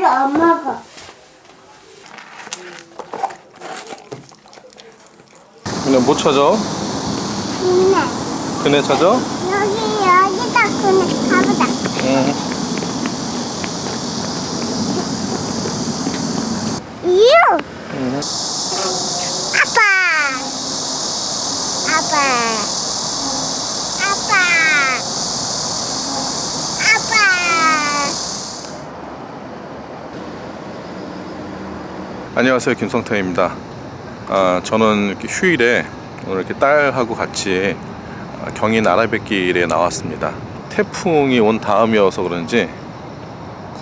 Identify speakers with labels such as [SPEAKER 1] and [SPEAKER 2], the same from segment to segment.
[SPEAKER 1] 이거 엄마가.
[SPEAKER 2] 그냥 못 찾아?
[SPEAKER 1] 그네.
[SPEAKER 2] 그네 찾아?
[SPEAKER 1] 여기 여기다 그네 가보자.
[SPEAKER 2] 응.
[SPEAKER 1] 이유.
[SPEAKER 2] 응.
[SPEAKER 1] 아빠. 아빠. 아빠.
[SPEAKER 2] 안녕하세요 김성태입니다. 아, 저는 휴일에 오늘 이렇게 딸하고 같이 아, 경인 아라뱃길에 나왔습니다. 태풍이 온 다음이어서 그런지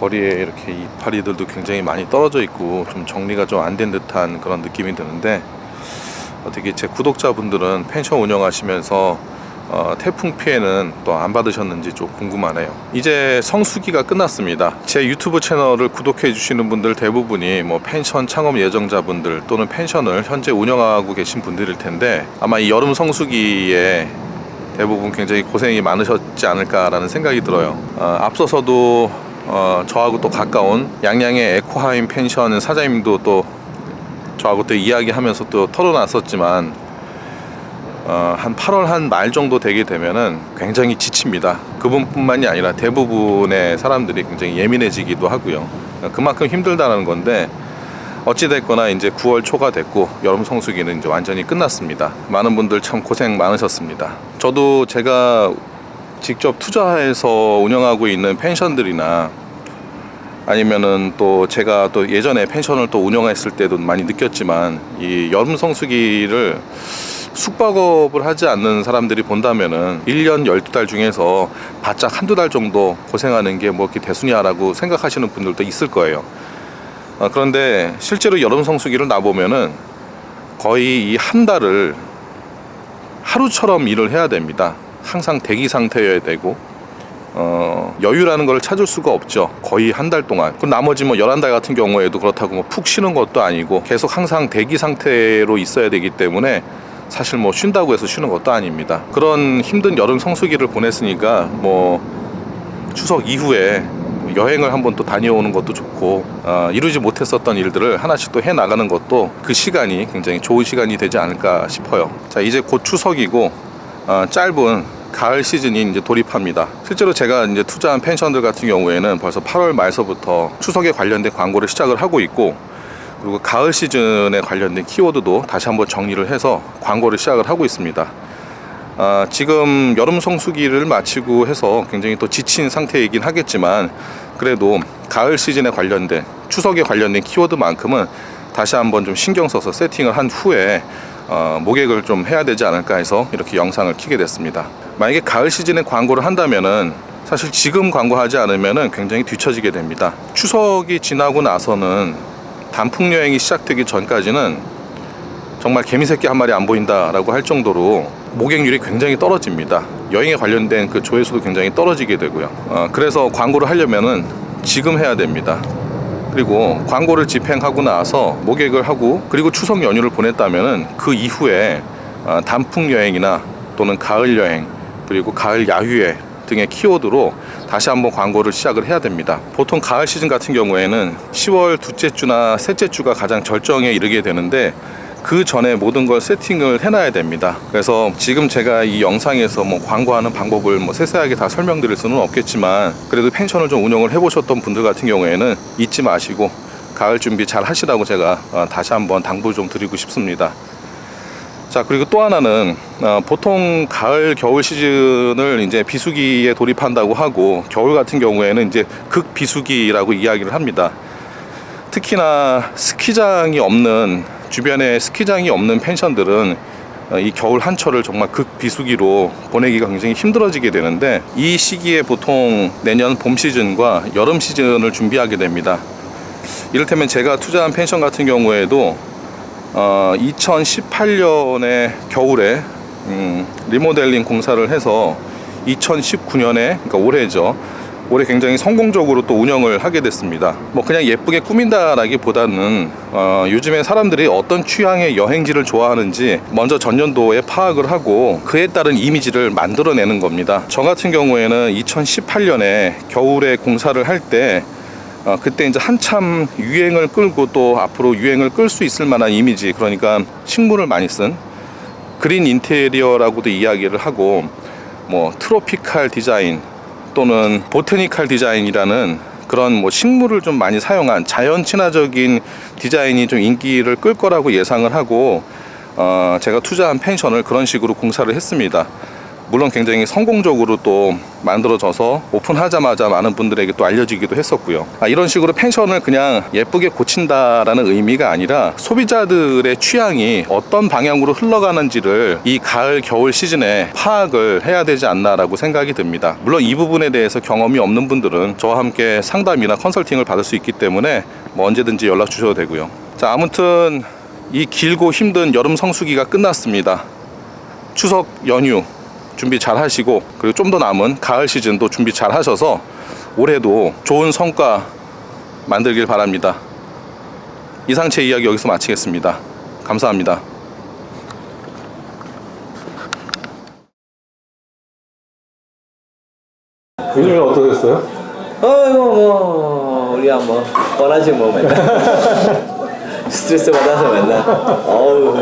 [SPEAKER 2] 거리에 이렇게 이파리들도 굉장히 많이 떨어져 있고 좀 정리가 좀 안 된 듯한 그런 느낌이 드는데 어떻게 제 구독자분들은 펜션 운영하시면서 어, 태풍 피해는 또 안 받으셨는지 좀 궁금하네요. 이제 성수기가 끝났습니다. 제 유튜브 채널을 구독해 주시는 분들 대부분이 뭐 펜션 창업 예정자분들 또는 펜션을 현재 운영하고 계신 분들일 텐데 아마 이 여름 성수기에 대부분 굉장히 고생이 많으셨지 않을까라는 생각이 들어요. 어, 앞서서도 어, 저하고 또 가까운 양양의 에코하임 펜션 사장님도 또 저하고 또 이야기하면서 또 털어놨었지만 어, 한 8월 한 말 정도 되게 되면은 굉장히 지칩니다. 그분뿐만이 아니라 대부분의 사람들이 굉장히 예민해지기도 하고요. 그만큼 힘들다는 건데 어찌됐거나 이제 9월 초가 됐고 여름 성수기는 이제 완전히 끝났습니다. 많은 분들 참 고생 많으셨습니다. 저도 제가 직접 투자해서 운영하고 있는 펜션들이나 아니면은 또 제가 또 예전에 펜션을 또 운영했을 때도 많이 느꼈지만 이 여름 성수기를 숙박업을 하지 않는 사람들이 본다면은 1년 12달 중에서 바짝 한두 달 정도 고생하는 게 뭐 이렇게 대수냐라고 생각하시는 분들도 있을 거예요. 어, 그런데 실제로 여름 성수기를 나보면은 거의 이 한 달을 하루처럼 일을 해야 됩니다. 항상 대기 상태여야 되고 어, 여유라는 걸 찾을 수가 없죠. 거의 한 달 동안. 그 나머지 뭐 11달 같은 경우에도 그렇다고 뭐 푹 쉬는 것도 아니고 계속 항상 대기 상태로 있어야 되기 때문에 사실 뭐 쉰다고 해서 쉬는 것도 아닙니다. 그런 힘든 여름 성수기를 보냈으니까 뭐 추석 이후에 여행을 한번 또 다녀오는 것도 좋고 어, 이루지 못했었던 일들을 하나씩 또 해 나가는 것도 그 시간이 굉장히 좋은 시간이 되지 않을까 싶어요. 자 이제 곧 추석이고 어, 짧은 가을 시즌이 이제 돌입합니다. 실제로 제가 이제 투자한 펜션들 같은 경우에는 벌써 8월 말서부터 추석에 관련된 광고를 시작을 하고 있고 그리고 가을 시즌에 관련된 키워드도 다시 한번 정리를 해서 광고를 시작을 하고 있습니다. 아, 지금 여름 성수기를 마치고 해서 굉장히 또 지친 상태이긴 하겠지만 그래도 가을 시즌에 관련된 추석에 관련된 키워드만큼은 다시 한번 좀 신경 써서 세팅을 한 후에 어, 모객을 좀 해야 되지 않을까 해서 이렇게 영상을 키게 됐습니다. 만약에 가을 시즌에 광고를 한다면은 사실 지금 광고하지 않으면은 굉장히 뒤처지게 됩니다. 추석이 지나고 나서는 단풍 여행이 시작되기 전까지는 정말 개미 새끼 한 마리 안 보인다라고 할 정도로 모객률이 굉장히 떨어집니다. 여행에 관련된 그 조회수도 굉장히 떨어지게 되고요. 어, 그래서 광고를 하려면은 지금 해야 됩니다. 그리고 광고를 집행하고 나서 모객을 하고 그리고 추석 연휴를 보냈다면은 그 이후에 어, 단풍 여행이나 또는 가을 여행 그리고 가을 야유회 등의 키워드로 다시 한번 광고를 시작을 해야 됩니다. 보통 가을 시즌 같은 경우에는 10월 둘째 주나 셋째 주가 가장 절정에 이르게 되는데 그 전에 모든 걸 세팅을 해놔야 됩니다. 그래서 지금 제가 이 영상에서 뭐 광고하는 방법을 뭐 세세하게 다 설명드릴 수는 없겠지만 그래도 펜션을 좀 운영을 해보셨던 분들 같은 경우에는 잊지 마시고 가을 준비 잘 하시라고 제가 어, 다시 한번 당부 좀 드리고 싶습니다. 자 그리고 또 하나는 어, 보통 가을 겨울 시즌을 이제 비수기에 돌입한다고 하고 겨울 같은 경우에는 이제 극 비수기라고 이야기를 합니다. 특히나 스키장이 없는 주변에 스키장이 없는 펜션들은 어, 이 겨울 한철을 정말 극 비수기로 보내기가 굉장히 힘들어지게 되는데 이 시기에 보통 내년 봄 시즌과 여름 시즌을 준비하게 됩니다. 이를테면 제가 투자한 펜션 같은 경우에도 어, 2018년에 겨울에 음, 리모델링 공사를 해서 2019년에 그러니까 올해죠. 올해 굉장히 성공적으로 또 운영을 하게 됐습니다. 뭐 그냥 예쁘게 꾸민다라기보다는 어, 요즘에 사람들이 어떤 취향의 여행지를 좋아하는지 먼저 전년도에 파악을 하고 그에 따른 이미지를 만들어내는 겁니다. 저 같은 경우에는 2018년에 겨울에 공사를 할때 어, 그때 이제 한참 유행을 끌고 또 앞으로 유행을 끌 수 있을 만한 이미지 그러니까 식물을 많이 쓴 그린 인테리어라고도 이야기를 하고 뭐 트로피칼 디자인 또는 보테니칼 디자인이라는 그런 뭐 식물을 좀 많이 사용한 자연 친화적인 디자인이 좀 인기를 끌 거라고 예상을 하고 어, 제가 투자한 펜션을 그런 식으로 공사를 했습니다. 물론 굉장히 성공적으로 또 만들어져서 오픈하자마자 많은 분들에게 또 알려지기도 했었고요. 아, 이런 식으로 펜션을 그냥 예쁘게 고친다라는 의미가 아니라 소비자들의 취향이 어떤 방향으로 흘러가는지를 이 가을 겨울 시즌에 파악을 해야 되지 않나라고 생각이 듭니다. 물론 이 부분에 대해서 경험이 없는 분들은 저와 함께 상담이나 컨설팅을 받을 수 있기 때문에 뭐 언제든지 연락 주셔도 되고요. 자, 아무튼 이 길고 힘든 여름 성수기가 끝났습니다. 추석 연휴 준비 잘 하시고 그리고 좀 더 남은 가을 시즌도 준비 잘 하셔서 올해도 좋은 성과 만들길 바랍니다. 이상 제 이야기 여기서 마치겠습니다. 감사합니다. 요즘에 어떠셨어요?
[SPEAKER 3] 어이구 뭐 우리야 뭐 뻔하지 뭐 맨날 스트레스 받아서 맨날 어우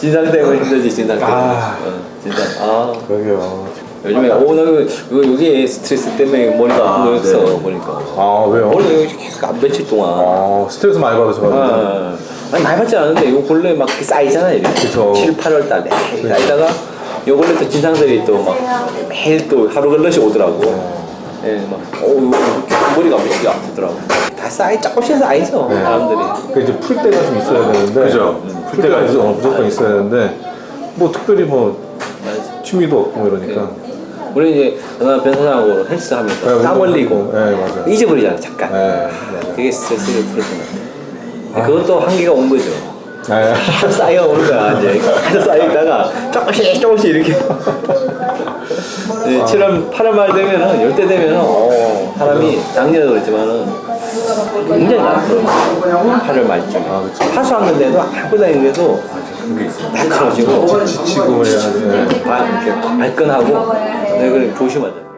[SPEAKER 3] 진상 때문에 힘들지 진상 때문에
[SPEAKER 4] 아.
[SPEAKER 3] 어, 진상 아
[SPEAKER 4] 그러게요.
[SPEAKER 3] 요즘에 오나 여기 스트레스 때문에 머리가 아픈 거였어 보니까
[SPEAKER 4] 아 왜요?
[SPEAKER 3] 머리가 여기 계속 안 며칠 동안
[SPEAKER 4] 아 스트레스 많이 받으셔가지고.
[SPEAKER 3] 아, 아니 많이 받지 않은데 이거 본래 막 이렇게 쌓이잖아요 이렇게
[SPEAKER 4] 그쵸.
[SPEAKER 3] 7, 8월 달에 쌓이다가 요 근래 또 진상들이 또 막 매일 또 하루 걸러씩 오더라고 예, 막, 어우, 머리가 며칠 아프더라고. 다 쌓이, 조금씩 쌓이죠,
[SPEAKER 4] 네.
[SPEAKER 3] 사람들이.
[SPEAKER 4] 그 이제 풀 때가 좀 있어야 되는데.
[SPEAKER 2] 그죠.
[SPEAKER 4] 풀 때가 이제 어, 무조건 있어야 되는데 뭐 특별히 뭐
[SPEAKER 3] 맞아.
[SPEAKER 4] 취미도 없고 뭐 이러니까.
[SPEAKER 3] 우리 이제, 나 변사장하고 헬스 하면서
[SPEAKER 4] 네,
[SPEAKER 3] 땀
[SPEAKER 4] 운동-
[SPEAKER 3] 흘리고,
[SPEAKER 4] 네 맞아요.
[SPEAKER 3] 잊어버리잖아, 잠깐.
[SPEAKER 4] 네.
[SPEAKER 3] 그게 스트레스를 풀었던 것 같아. 근데 그것도 한계가 온 거죠.
[SPEAKER 4] 네.
[SPEAKER 3] 계속 쌓여 오는 거야, 이제. 계속 쌓이다가 조금씩 조금씩 이렇게. 네, 7월, 8월 말 되면은, 열대 되면은, 어, 사람이 작년에도 그랬지만은, 굉장히 나쁘더라고. 8월 말쯤에.
[SPEAKER 4] 아, 그쵸.
[SPEAKER 3] 하수하는데도, 하고 다니는데도, 날카로워지고,
[SPEAKER 4] 지치고 해야 돼.
[SPEAKER 3] 발, 이렇게 발끈하고, 네, 그래, 조심하자.